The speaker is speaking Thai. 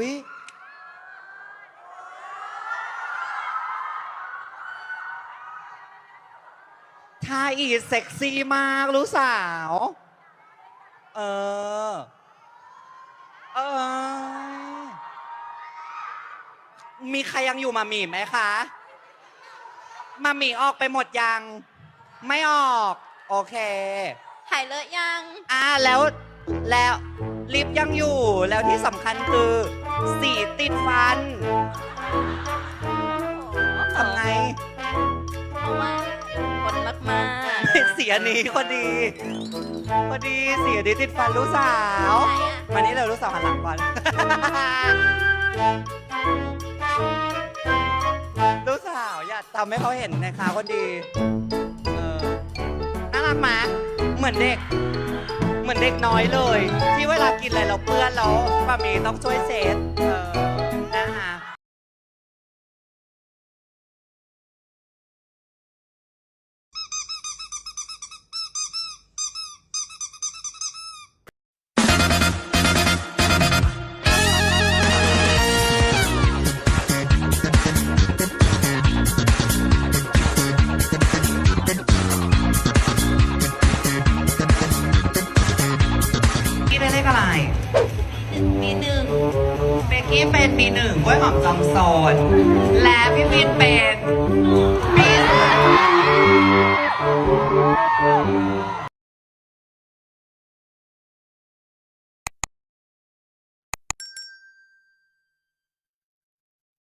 วิ ทาอีเซ็กซี่มากรู้สาว เออ เออ มีใครยังอยู่มามีไหมคะ มามีออกไปหมดยัง ไม่ออก โอเค หายเลอะยัง อ่าแล้วแล้วลิฟยังอยู่แล้วที่สำคัญคือ สีติดฟันทำไง เพราะว่าคนมากเสียนี้พอดีพอดีเสียนี้ติดฟันลูกสาวๆไหนอะมานี่เลยลูกสาวหันหลังก่อน ลูกสาวอย่าทำให้เขาเห็นนะคะคนดี เออ น่ารักไหมเหมือนเด็ก เหมือนเด็กน้อยเลย ที่เวลากินอะไรเราเปื้อนแล้วป้ามีต้องช่วยเช็ดเออ อะไรปีหนึ่งเบกกี้เป็นปีหนึ่งกล้วยหอมจอมโซนและพี่วินเป็น